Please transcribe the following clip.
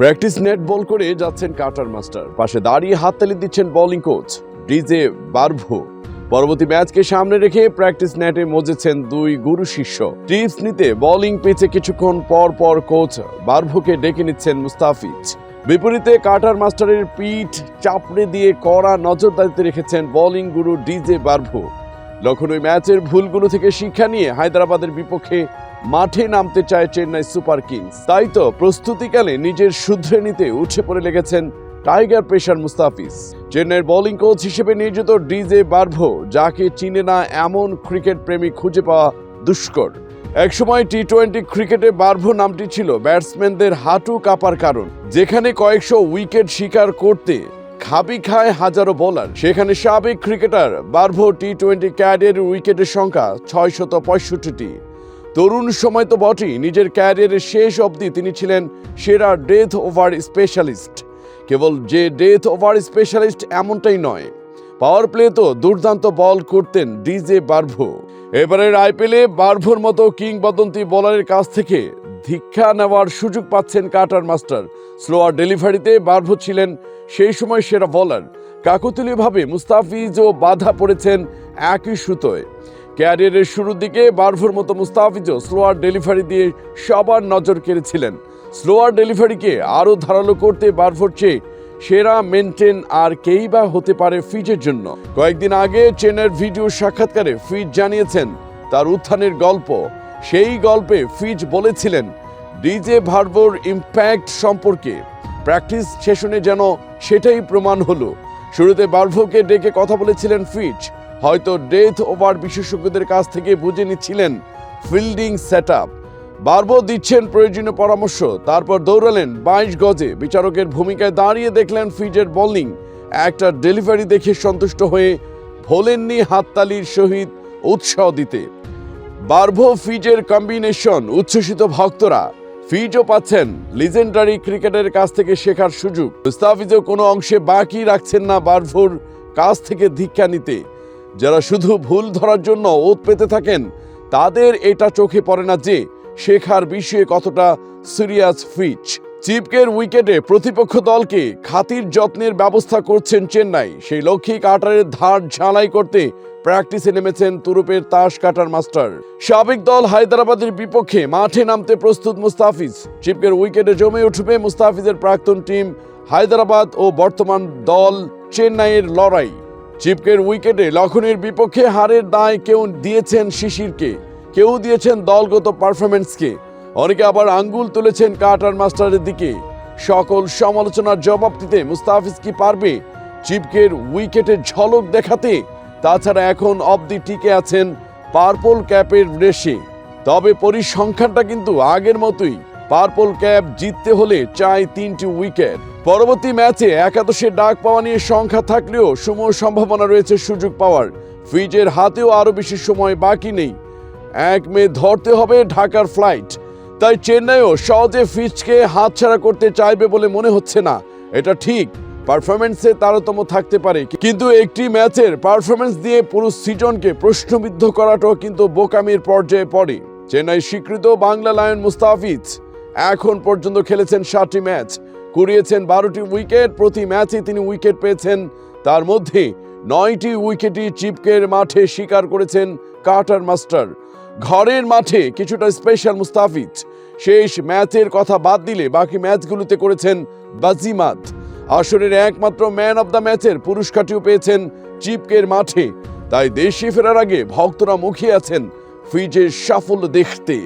Practice net বল করে যাচ্ছেন cutter master. পাশে দাঁড়িয়ে হাততালি দিচ্ছেন বোলিং কোচ, ডিজে বারভো। পরবর্তী ম্যাচকে সামনে রেখে প্র্যাকটিস নেটে মজেছেন দুই গুরু শিষ্য। টিপস নিতে বোলিং পিচে কিছুক্ষণ পর পর কোচ বার্ভোকে ডেকে নিচ্ছেন মুস্তাফিজ। বিপরীতে কাটার মাস্টারের পিঠ চাপড়ে দিয়ে কড়া নজরদারিতে রেখেছেন বোলিং গুরু ডিজে বারভো। লখনৌ ম্যাচের ভুলগুলো থেকে শিক্ষা নিয়ে হায়দ্রাবাদের বিপক্ষে মাঠে নামতে চায় চেন্নাই সুপার কিংস। তাই তো প্রস্তুতিকালে নিজের শুধরে নিতে উঠে পড়ে লেগেছেন টাইগার পেশার মুস্তাফিজ। চেন্নাইয়ের বোলিং কোচ হিসেবে নিয়োজিত ডিজে বার্ভো, যাকে চিনে না এমন ক্রিকেট প্রেমী খুঁজে পাওয়া দুষ্কর। একসময় টি টোয়েন্টি ক্রিকেটে বার্ভো নামটি ছিল ব্যাটসম্যানদের হাঁটু কাঁপার কারণ, যেখানে কয়েকশো উইকেট শিকার করতে খাবি খায় হাজারো বোলার সেখানে সাবেক cricketer Bravo T twenty career উইকেটের সংখ্যা ছয়শত পঁয়ষট্টিটি। তরুণ সময় তো বটেই, নিজের ক্যারিয়ারের শেষ অবধি তিনি ছিলেন সেরা ডেথ ওভার স্পেশালিস্ট কেবল যে ডেথ ওভার স্পেশালিস্ট এমনটাই নয় পাওয়ার প্লে তো দুর্দান্ত বল করতেন ডিজে বার্ভো। এবারের আইপিএলে বার্ভোর মতো কিংবদন্তি বোলারের কাছ থেকে ধিক্ষা নেওয়ার সুযোগ পাচ্ছেন কাটার মাস্টার। স্লোয়ার ডেলিভারিতে বার্ভো ছিলেন সেই সময় সেরা বোলার কাকতুলীয়ভাবে মুস্তাফিজও বাধা পড়েছেন একই সুতোয়। ক্যারিয়ারের শুরুর দিকে বার্ভোর মতো মুস্তাফিজও স্লোয়ার ডেলিভারি দিয়ে সবার নজর কেড়েছিলেন। স্লোয়ার ডেলিভারিকে আরও ধারালো করতে বারভোর চেয়ে সেরা মেনটেন আর কেই বা হতে পারে ফিজের জন্য। কয়েকদিন আগে চেনের ভিডিও সাক্ষাৎকারে ফিজ জানিয়েছেন তার উত্থানের গল্প। সেই গল্পে ফিজ বলেছিলেন, ডিজে ভার্বোর ইম্প্যাক্ট সম্পর্কে। প্র্যাকটিস সেশনে যেন সেটাই প্রমাণ হলো। শুরুতে বার্ভোকে ডেকে কথা বলেছিলেন ফিচ। হয়তো ডেথ ওভার বিশেষজ্ঞদের কাছ থেকে বুঝে নিচ্ছিলেন ফিল্ডিং সেট আপ বারবো দিচ্ছেন প্রয়োজনীয় পরামর্শ, তারপর দৌড়ালেন বাইশ গজে। বিচারকের ভূমিকায় দাঁড়িয়ে দেখলেন ফিজের বোলিং। একটা ডেলিভারি দেখে সন্তুষ্ট হয়ে ভোলেননি হাততালির সহিত উৎসাহ দিতে। বার্ভো ফিজের কম্বিনেশন, উচ্ছ্বসিত ভক্তরা। ফিজও পাচ্ছেন। লিজেন্ডারি ক্রিকেটের কাছ থেকে শেখার সুযোগ। মুস্তাফিজও কোনো অংশে বাকি রাখছেন না বার্ভোর কাছ থেকে ধিক্ষা নিতে। যারা শুধু ভুল ধরার জন্য ওত পেতে থাকেন, তাদের এটা চোখে পড়ে না যে শেখার বিষয়ে কতটা সিরিয়াস ফিচ। চিপকের উইকেটে প্রতিপক্ষ দলকে খাতির যত্নের ব্যবস্থা করছেন চেন্নাই। সেই লক্ষ্যে কাটারের ধার ঝালাই করতে প্র্যাকটিসে নেমেছেন তুরুপের তাস কাটার মাস্টার। সাবেক দল হায়দ্রাবাদের বিপক্ষে মাঠে নামতে প্রস্তুত মুস্তাফিজ। চিপকের উইকেটে জমে উঠবে মুস্তাফিজের প্রাক্তন টিম হায়দ্রাবাদ ও বর্তমান দল চেন্নাইয়ের লড়াই। চিপকের উইকেটে লখনের বিপক্ষে হারের দায় কেউ দিয়েছেন শিশিরকে। কেউ দিয়েছেন দলগত পারফরমেন্সকে অনেকে আবার আঙ্গুল তুলেছেন কাটার মাস্টারের দিকে। সকল সমালোচনার জবাব দিতে মুস্তাফিজ কি পারবে? চিপকের উইকেটের ঝলক দেখাতে। তাছাড়া এখন অবধি টিকে আছেন পার্পল ক্যাপের রেশে। তবে পরিসংখ্যানটা কিন্তু আগের মতোই। পার্পল ক্যাপ জিততে হলে চাই তিনটি উইকেট। পরবর্তী ম্যাচে একাদশে ডাক পাওয়া নিয়ে সংখ্যা থাকলেও সমূহ সম্ভাবনা রয়েছে সুযোগ পাওয়ার। ফিজের হাতেও আরও বেশি সময় বাকি নেই। এক মে ধরতে হবে ঢাকার ফ্লাইট। তাই চেন্নাইও সহজে ফিচকে হাতছাড়া করতে চাইবে বলে মনে হচ্ছে না। এটা ঠিক পারফরমেন্সে তারতম্য থাকতে পারে, কিন্তু একটি ম্যাচের পারফরমেন্স দিয়ে পুরো সিজনকে প্রশ্নবিদ্ধ করাটাও কিন্তু বোকামির পর্যায়ে পড়ে। চেন্নাই স্বীকৃত বাংলা লায়ন মুস্তাফিজ এখন পর্যন্ত খেলেছেন ষাটটি ম্যাচ, কুড়িয়েছেন বারোটি উইকেট, প্রতি ম্যাচে তিনি উইকেট পেয়েছেন, তার মধ্যে নয়টি উইকেটই চিপকের মাঠে শিকার করেছেন কাটার মাস্টার। ঘরের মাঠে কিছুটা স্পেশাল মুস্তাফিজ। শেষ ম্যাচের কথা বাদ দিলে বাকি ম্যাচগুলোতে করেছেন বাজিমাত। আসরের একমাত্র ম্যান অব দ্য ম্যাচের পুরস্কারটিও পেয়েছেন চিপকের মাঠে। তাই দেশে ফেরার আগে ভক্তরা মুখিয়ে আছেন ফিজের সাফল্য দেখতে।